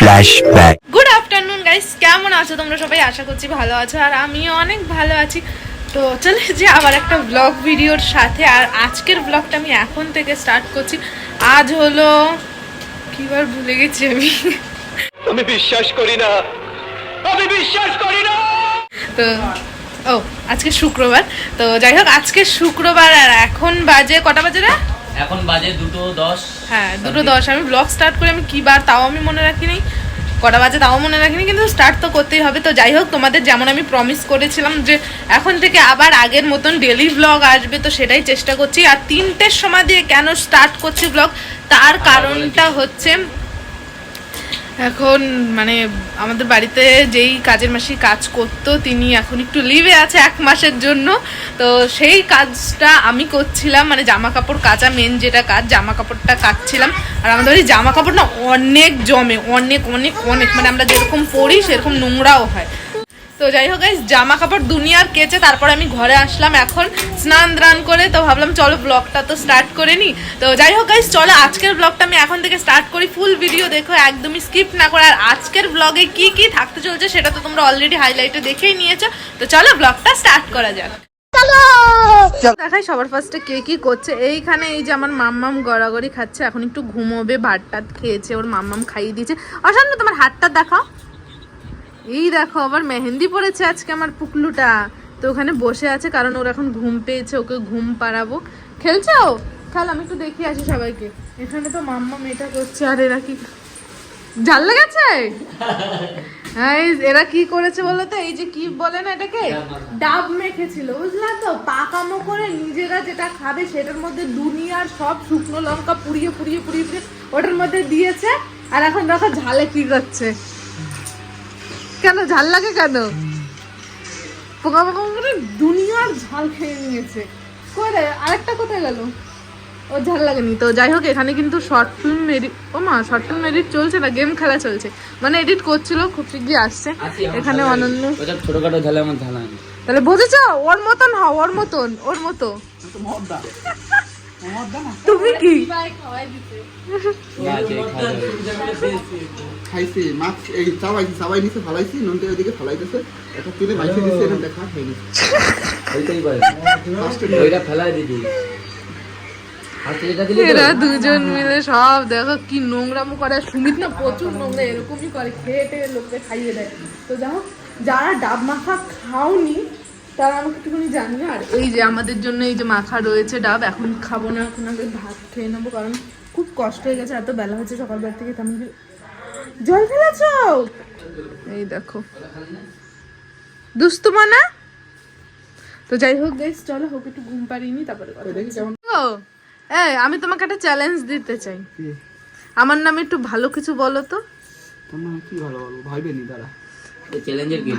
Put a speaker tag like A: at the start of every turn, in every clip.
A: Flashback.
B: Good afternoon guys কেমন আছো তোমরা সবাই? আশা করছি ভালো আছো আর আমিও অনেক ভালো আছি। তো চলে যে আবার একটা ব্লগ ভিডিওর সাথে আর আজকের ব্লগটা আমি এখন থেকে স্টার্ট করছি। আজ হলো কিবার ভুলে গেছি আমি।
C: আমি বিশ্বাস করি না। আমি বিশ্বাস করি না।
B: তো ও আজকে শুক্রবার। তো যাই হোক আজকে শুক্রবার আর এখন বাজে কটা বাজে রে?
D: এখন বাজে দুটো দশ।
B: হ্যাঁ দুটো দশ। আমি ব্লগ স্টার্ট করে আমি কি বার তাও আমি মনে রাখিনি। কটা বাজে তাও মনে রাখিনি কিন্তু স্টার্ট তো করতেই হবে। তো যাই হোক তোমাদের যেমন আমি প্রমিস করেছিলাম যে এখন থেকে আবার আগের মতন ডেলি ব্লগ আসবে তো সেটাই চেষ্টা করছি। আর তিনটের সময় দিয়ে কেন স্টার্ট করছি ব্লগ তার কারণটা হচ্ছে এখন মানে আমাদের বাড়িতে যেই কাজের মাসি কাজ করতো, তিনি এখন একটু লিভে আছে এক মাসের জন্য। তো সেই কাজটা আমি করছিলাম মানে জামা কাপড় কাচা মেন যেটা কাজ জামা কাপড়টা কাচছিলাম আর আমাদের বাড়ি জামা কাপড় না অনেক জমে, অনেক অনেক অনেক। মানে আমরা যেরকম পরি, সেরকম নোংরাও হয়। তো যাই হোক গাইস জামা কাপড় দুনিয়ার কেচে তারপর আমি ঘরে আসলাম। এখন স্নান দ্রান করে তো ভাবলাম চলো ব্লগটা তো স্টার্ট করে নি তো যাই হোক গাইস চলো আজকের ব্লগটা আমি এখন থেকে স্টার্ট করি। ফুল ভিডিও দেখো একদমই স্কিপ না করে। আর আজকের ব্লগে কি কি থাকতে চলছে সেটা তো তোমরা অলরেডি হাইলাইটে দেখেই নিয়েছো। তো চলো ব্লগটা স্টার্ট করা যাক। দেখাই সবার ফার্স্টে কে কি করছে। এইখানে এই যে আমার মাম্মাম গড়াগড়ি খাচ্ছে এখন একটু ঘুমোবে ভাত টাত খেয়েছে ওর মাম্মাম খাইয়ে দিয়েছে। অশান্ত তোমার হাতটা দেখাও। এই দেখো আবার মেহেন্দি পড়েছে আজকে আমার পুকলুটা। তো ওখানে বসে আছে কারণ ওর এখন ঘুম পেয়েছে ওকে ঘুম পাড়াবো। খেলছো? খেল আমি একটু দেখি আসি সবাইকে। এখানে তো মাম্মা মেয়েটা করছে আর এরা কি জাল লেগেছে? হ্যাঁ এই এরা কি করেছে বলো তো? এই যে কি বলে না এটাকে? ডাব মেখেছিল। বুঝলা তো? পাকামো করে নিজেরা যেটা খাবে সেটার মধ্যে দুনিয়ার সব শুকনো লঙ্কা পুড়িয়ে পুড়িয়ে পুড়িয়ে পুড়িয়ে ওটার মধ্যে দিয়েছে। আর এখন দেখো ঝালে কি করছে। কেন? ঝাল লাগে কেন? পোকা পোকা করে দুনিয়ার ঝাল খেয়ে নিয়েছে। করে আরেকটা কোথায় গেল? ও ঝাল লাগেনি। তো যাই হোক এখানে কিন্তু শর্ট ফিল্ম এডিট ও মা শর্ট ফিল্ম এডিট চলছে না গেম খেলা চলছে। মানে এডিট করছিল খুব শিগগির আসছে। এখানে অনন্য
D: ছোটখাটো ঝালে আমার ঝালা
B: তাহলে বুঝেছ? ওর মতন হও ওর মতন ওর মতো। তুমি কি।
E: খাইছি মাছ এই চাবাইছি চাবাই নিছে ফালাইছি নুনটা ওইদিকে ফালাইতেছে একটা তুলে মাইছে দিছে এটা দেখা খাইনি
D: ওইটাই পারে ওইটা ফেলাই তো?
B: এরা দুজন মিলে সব দেখো কি নোংরামো করে। সুমিত না প্রচুর নোংরা এরকমই করে খেয়ে টেয়ে লোককে খাইয়ে দেয়। তো দেখো যারা ডাব মাখা খাওনি তারা আমাকে একটুখানি জানিয়ে আর এই যে আমাদের জন্য এই যে মাখা রয়েছে ডাব এখন খাব না এখন আগে ভাত খেয়ে নেব কারণ খুব কষ্ট হয়ে গেছে এত বেলা হচ্ছে সকালবেলা থেকে তেমন জল ফেলেছ এই দেখো। দুস্তু মানা? তো যাই হোক গাইস চলো হোক একটু ঘুম পারিনি তারপরে ও এই আমি তোমাকে একটা চ্যালেঞ্জ দিতে চাই। আমার নামে একটু ভালো কিছু বলো তো।
E: তোমার কি ভালো বলব? ভাইবেনি তারা
D: এই চ্যালেঞ্জের কি?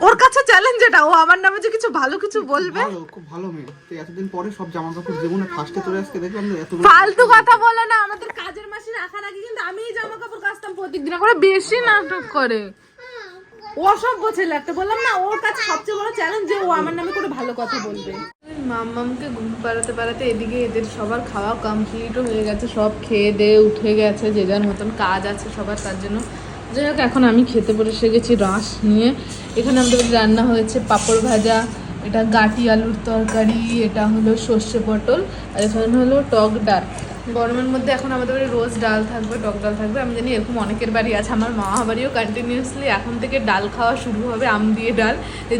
B: ওর কাছে চ্যালেঞ্জ এটা ও আমার নামে যে কিছু ভালো কিছু বলবে?
E: ভালো খুব ভালো মেয়ে। তো এতদিন পরে সব জামা কাপড় জীবনে ফার্স্টে চলে আসতে দেখলাম এত
B: ফালতু কথা বলে না আমাদের কাজের মাসি রাখার আগে কিন্তু আমি জামা কাপড় কাচতাম প্রত্যেকদিন করে বেশি নাটক করে। অসভ্য ছেলে একটা বললাম না ওর কাছে সবচেয়ে বড় চ্যালেঞ্জ যে ও আমার নামে করে ভালো কথা বলবে। মাম্মামকে ঘুম পাড়াতে পাড়াতে এদিকে এদের সবার খাওয়া কমপ্লিটও হয়ে গেছে সব খেয়ে দিয়ে উঠে গেছে যে যার মতন কাজ আছে সবার তার জন্য যাই হোক, এখন আমি খেতে বসে গেছি রস নিয়ে। এখানে আমাদের রান্না হয়েছে পাঁপড় ভাজা, এটা গাটি আলুর তরকারি, এটা হলো সর্ষে পটল, আর এখানে হলো টক ডাল। গরমের মধ্যে এখন আমাদের বাড়ি রোজ ডাল থাকবে, টক ডাল থাকবে। আমি জানি এরকম অনেকের বাড়ি আছে, আমার মামা বাড়িও কন্টিনিউয়াসলি এখন থেকে ডাল খাওয়া শুরু হবে, আম দিয়ে ডাল।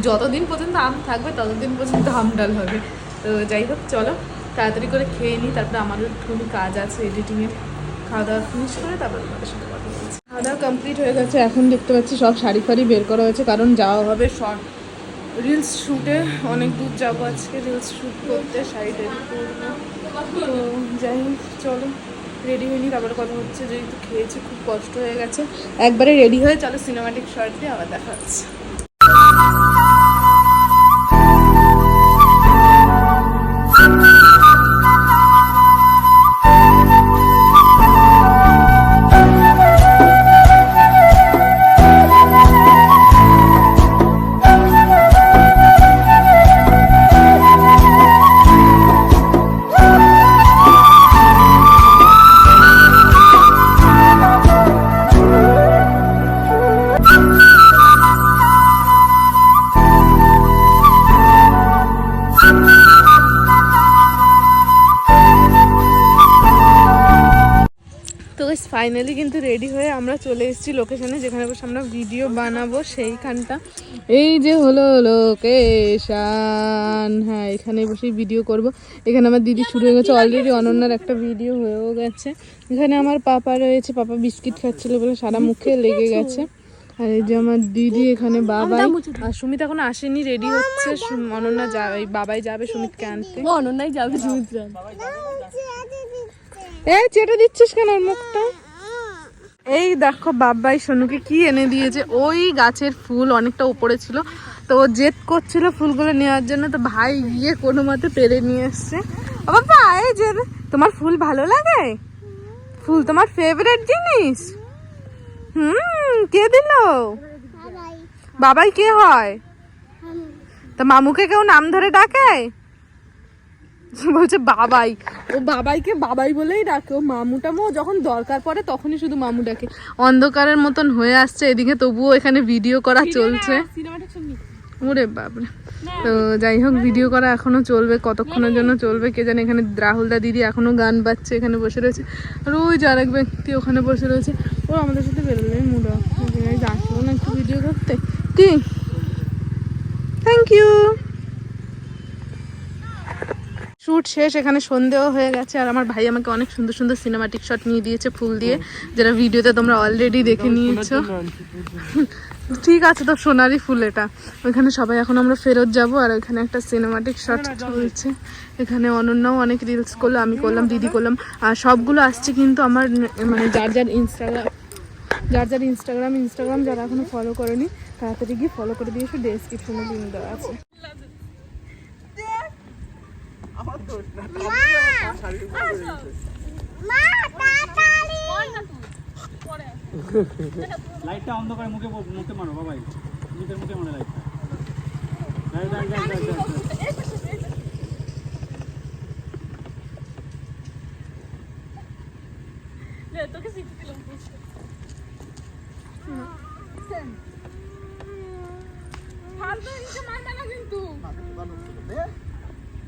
B: যতদিন পর্যন্ত আম থাকবে, ততদিন পর্যন্ত আম ডাল হবে। তো যাই হোক, চলো তাড়াতাড়ি করে খেয়ে নিই, তারপরে আমারও একটুখানি কাজ আছে এডিটিংয়ের খাওয়া দাওয়া ফিনিশ করে তারপরে তোমাদের সাথে কথা বলছি। খাওয়া কমপ্লিট হয়ে গেছে, এখন দেখতে পাচ্ছি সব শাড়ি ফাড়ি বের করা হয়েছে, কারণ যাওয়া হবে শর্ট রিলস শ্যুটে অনেক দূর যাব আজকে রিলস শ্যুট করতে, শাড়ি রেডি করব। তো যাই চলো রেডি হয়নি, তারপরে কথা হচ্ছে, যেহেতু খেয়েছি, খুব কষ্ট হয়ে গেছে। একবারে রেডি হয়ে চলো সিনেমাটিক শর্ট দিয়ে আবার দেখা হচ্ছে। ফাইনালি কিন্তু রেডি হয়ে আমরা চলে এসেছি লোকেশনে যেখানে বসে আমরা ভিডিও বানাবো সেইখানটা। এই যে হলো লোকেশন। হ্যাঁ এখানে বসেই ভিডিও করব। এখানে আমার দিদি শুরু হয়ে গেছে। অলরেডি অনন্যার একটা ভিডিও হয়েও গেছে। এখানে আমার পাপা রয়েছে পাপা বিস্কিট খাচ্ছিল বলে সারা মুখে লেগে গেছে। আর এই যে আমার দিদি এখানে বাবাই। আর সুমিত এখন আসেনি রেডি হচ্ছে। সু- অনন্যা যাবে বাবাই যাবে সুমিতকে আনতে।
A: অনন্যাই যাবে সুমিত্রা
B: এই চেটে দিচ্ছিস কেন ওর মুখটা? এই দেখো বাবাই সোনুকে কি এনে দিয়েছে? ওই গাছের ফুল অনেকটা উপরে ছিল। তো ও জেদ করছিল ফুলগুলো নেওয়ার জন্য। তো ভাই গিয়ে কোনো মতে পেরে নিয়ে এসছে। বাবা এই যে তোমার ফুল ভালো লাগে? ফুল তোমার ফেভারিট জিনিস? হুম কে দিল? বাবাই। কে হয়? তা মামুকে কেউ নাম ধরে ডাকে? বলছে বাবাই। ও বাবাইকে বাবাই বলেই ডাকে। ও মামু টামু যখন দরকার পড়ে তখনই শুধু মামু ডাকে। অন্ধকারের মতন হয়ে আসছে এদিকে তবুও এখানে ভিডিও করা চলছে। ওরে বাপরে। তো যাই হোক ভিডিও করা এখনও চলবে কতক্ষণের জন্য চলবে কে জানে এখানে রাহুলদা দিদি এখনও গান বাজছে এখানে বসে রয়েছে। আর ওই যে আরেক ব্যক্তি ওখানে বসে রয়েছে। ও আমাদের সাথে বেরোলে মুড। আসব না একটু ভিডিও করতে। কি? থ্যাংক ইউ শ্যুট শেষ এখানে সন্ধেও হয়ে গেছে আর আমার ভাই আমাকে অনেক সুন্দর সুন্দর সিনেমাটিক শট নিয়ে দিয়েছে ফুল দিয়ে যেটা ভিডিওতে তোমরা অলরেডি দেখে নিয়েছো। ঠিক আছে তো সোনারি ফুল এটা। ওইখানে সবাই এখন আমরা ফেরত যাব আর ওইখানে একটা সিনেমাটিক শট চলছে। এখানে অনন্যাও অনেক রিলস করল আমি করলাম দিদি করলাম। আর সবগুলো আসছে কিন্তু আমার মানে যার যার ইনস্টাগ্রাম যার যার ইনস্টাগ্রাম ইনস্টাগ্রাম যারা এখনও ফলো করেনি তাড়াতাড়ি গিয়ে ফলো করে দিয়েছ ডেসক্রিপশনে লিঙ্ক দেওয়া আছে।
F: লাইটটা অন্ধকারে মুখে মুখে মারো বাবাই। নিজের মুখে মারো লাইটটা যাই,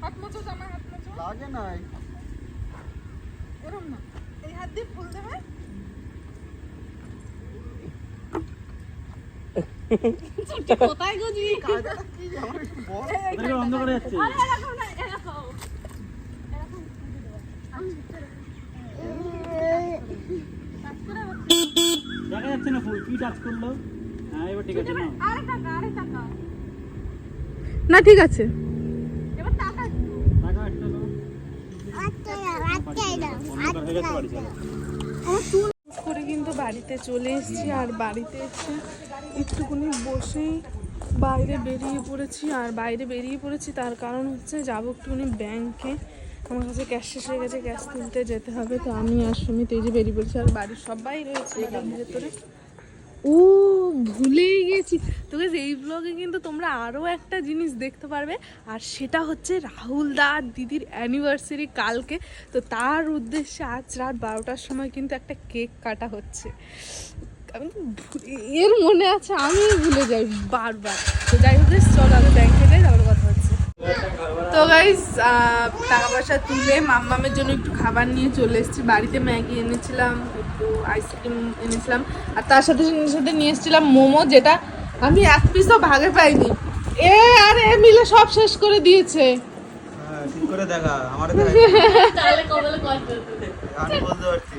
F: যাই, যাই, যাই, যাই, যাই।
E: লাগে নাই।
A: কোথায় গজি
F: ওদেরকে অন্ধকারে যাচ্ছে দেখা যাচ্ছে না ফুল কি টাচ করল? হ্যাঁ এবার ঠিক আছে না
B: না ঠিক আছে। করে কিন্তু বাড়িতে চলে এসেছি, আর বাড়িতে এসে একটুখানি বসেই বাইরে বেরিয়ে পড়েছি, আর বাইরে বেরিয়ে পড়েছি তার কারণ হচ্ছে যাব একটুখানি ব্যাংকে আমার কাছে ক্যাশ শেষ হয়ে গেছে ক্যাশ তুলতে যেতে হবে, তো আমি আর সুমিত এই যে বেরিয়ে পড়েছি, আর বাড়ির সবাই রয়েছে ভেতরে। ও ভুলেই গেছি। তো guys, এই ব্লগে কিন্তু তোমরা আরও একটা জিনিস দেখতে পারবে আর সেটা হচ্ছে রাহুল দা দিদির অ্যানিভার্সারি কালকে। তো তার উদ্দেশ্যে আজ রাত বারোটার সময় কিন্তু একটা কেক কাটা হচ্ছে। আমি এর মনে আছে আমি ভুলে যাই বারবার। তো যাই হোক চলো আগে ব্যাংকে যাই তারপরে কথা হচ্ছে। তো গাইজ টাকা পয়সা তুলে মাম্মামের জন্য একটু খাবার নিয়ে চলে এসেছি। বাড়িতে ম্যাগি এনেছিলাম একটু আইসক্রিম এনেছিলাম। আর তার সাথে সাথে নিয়ে এসেছিলাম মোমো যেটা আমি এক পিসও ভাগে পাইনি। এ আর এ মিলে সব শেষ করে দিয়েছে।
E: ঠিক করে দেখা আমার
A: তাহলে কবলে কল
E: আমি বলতে পারছি।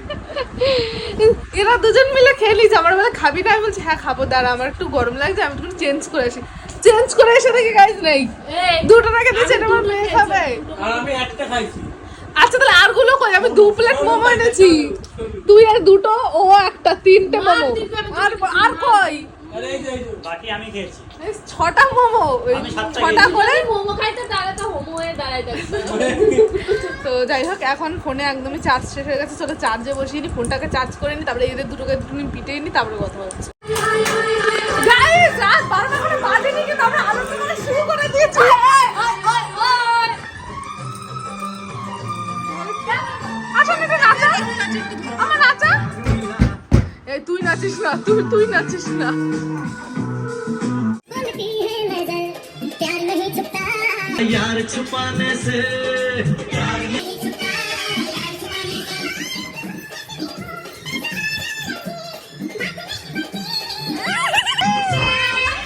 B: এরা দুজন মিলে খেয়ে নিয়েছে আমার বলে খাবি না? আমি বলছি হ্যাঁ খাব দাঁড়া আমার একটু গরম লাগছে আমি একটু চেঞ্জ করে আসি। চেঞ্জ করে এসে দেখি গাইজ নেই। দুটো টাকা দিয়েছে এটা আমার মেয়ে খাবে।
F: আমি একটা খাইছি।
B: আচ্ছা তাহলে আরগুলো কই? আমি দু প্লেট মোমো এনেছি। তুই আর দুটো ও একটা তিনটে মোমো। আর আর কই?
F: আরে এই যে বাকি আমি খেয়েছি।
B: এই ছটা মোমো। ওই ছটা করে
A: মোমো খাইতে তো হোমো হয়ে দাঁড়ায়
B: তো যাই হোক এখন ফোনে একদমই চার্জ শেষ হয়ে গেছে। চলো চার্জে বসিয়ে নি ফোনটাকে চার্জ করে নি তারপরে এদের দুটোকে তুমি পিটিয়ে নি তারপরে কথা হচ্ছে ना तू
G: तू ही नाचिस ना।
C: यार छुपाने से।
G: यार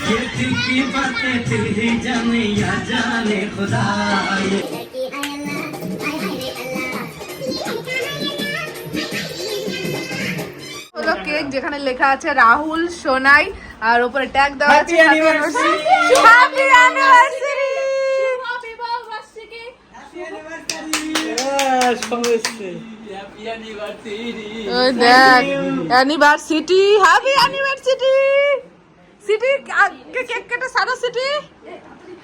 G: ये दिल की बातें दिल ही जाने या जाने
B: खुदा ये। কেক যেখানে লেখা আছে রাহুল সোনাই আর উপরে ট্যাগ দেওয়া আছে happy anniversary anniversary happy anniversary city cake কেটে সারো সিটি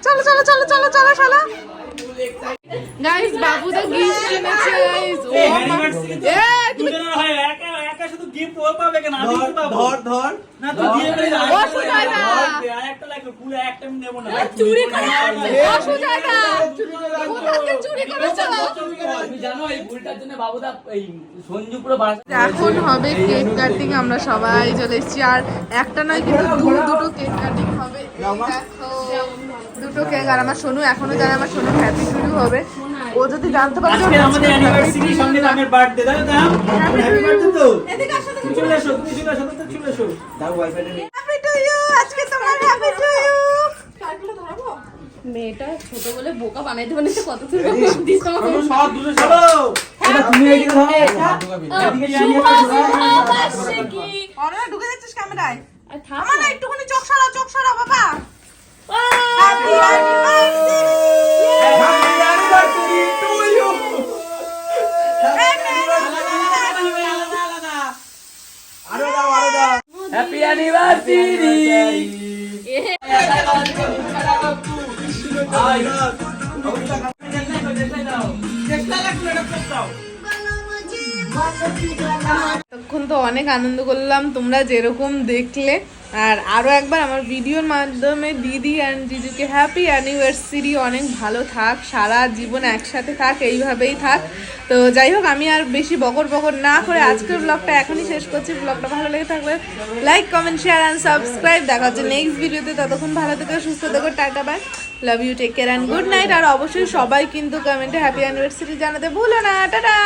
B: চলো চলো চলো চলো চলো চলো। গাইস বাবু তো গিফট কিনেছে গাইস ও তুমি
F: দুজনের একা শুধু গিফট ও পাবে কেন আমি কি পাবো
E: ধর ধর
F: না তুই দিয়ে
B: ও সুজাতা
F: আর একটা লাগবে পুরো একটা আমি নেব না
A: চুরি করে
B: ও সুজাতা চুরি করেছ
D: তুমি জানো এই ভুলটার জন্য বাবুদা এই সঞ্জু পুরো
B: এখন হবে কেক কাটিং আমরা সবাই চলে এসেছি আর একটা নয় কিন্তু দু দুটো কেক কাটিং হবে দেখো দুটো কেক আর আমার সোনু এখনও জানে আমার সোনু হ্যাপি শুরু হবে ও যদি জানতে পারে
F: আজকে আমাদের অ্যানিভার্সারি সঙ্গে আমার বার্থডে তাই না? হ্যাপি বার্থডে তো? তুমি চলে এসো তুমি চলে এসো তো চলে এসো।
B: হ্যাপি টু ইউ আজকে তোমার হ্যাপি টু ইউ
A: মেয়েটা ছোট বলে বোকা বানাইতে বানাইতে কত দূর দিস
F: সব দূরে চলো তুমি এদিকে ধরো। এদিকে জানিয়ে
A: শুভ বার্ষিকী
B: ঢুকে যাচ্ছিস ক্যামেরায়?
A: আর থাম।
B: না একটুখানি চোখ সরাও চোখ সরাও বাবা। হ্যাপি অ্যানিভার্সারি অনেক আনন্দ করলাম, তোমরা যেরকম দেখলে। আর আরও একবার আমার ভিডিওর মাধ্যমে দিদি অ্যান্ড জিজুকে হ্যাপি অ্যানিভার্সারি অনেক ভালো থাক, সারা জীবন একসাথে থাক, এইভাবেই থাক। তো যাই হোক, আমি আর বেশি বকর বকর না করে আজকের ব্লগটা এখনই শেষ করছি। ব্লগটা ভালো লেগে থাকলে like comment share and subscribe দেখা হচ্ছে নেক্সট ভিডিওতে ততক্ষণ ভালো থেকো, সুস্থ থেকো, tata bye love you take care and good night আর অবশ্যই সবাই কিন্তু কমেন্টে হ্যাপি অ্যানিভার্সারি জানাতে ভুলো না। টাটা!